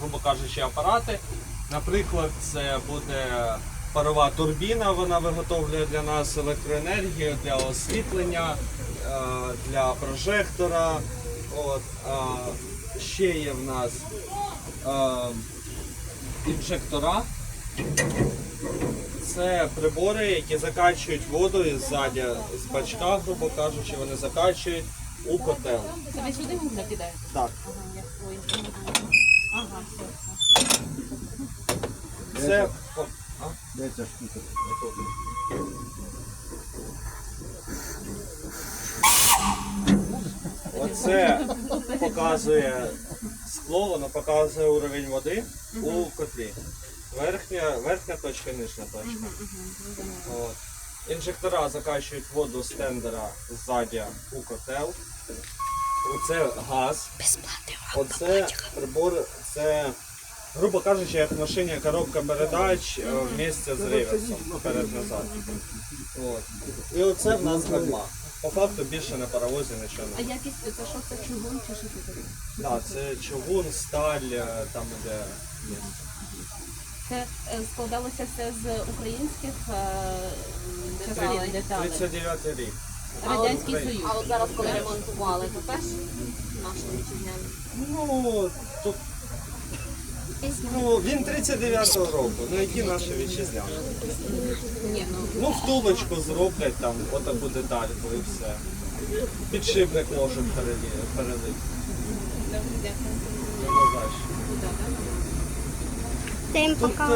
грубо кажучи, апарати. Наприклад, це буде парова турбіна, вона виготовлює для нас електроенергію для освітлення, е, для прожектора. От, ще є в нас е, інжектора. Це прибори, які закачують воду ззаді з бачка, грубо кажучи, вони закачують у котел. Це ви сюди мугля кидаєте? Так, Ага, все, це? Де ця штука? Оце показує скло, воно показує уровень води у котлі. Верхня, верхня точка, нижня точка. От. Інжектора закачують воду з тендера ззаді у котел. Оце газ. Оце прибор, це, грубо кажучи, як в машині коробка передач е, вместе з реверсом перед-назад. От. І оце в нас гальма. По факту більше на паровозі нічого А не. якість це що це чугун чи що це таке? Так, це човун, сталь, е, там іде. є. Це е, складалося все з українських е. 39 рік. Радянський Союз. А от зараз, коли ремонтували, то теж наші вітчизняні. Ну, тут. Ну, він 39-го року, ну які наші вітчизняні. Ні, ну Ну, втулочку зроблять там, отаку детальку і все. Підшипник перелі- перелити. Добре, дякую. Ну. Всім пока.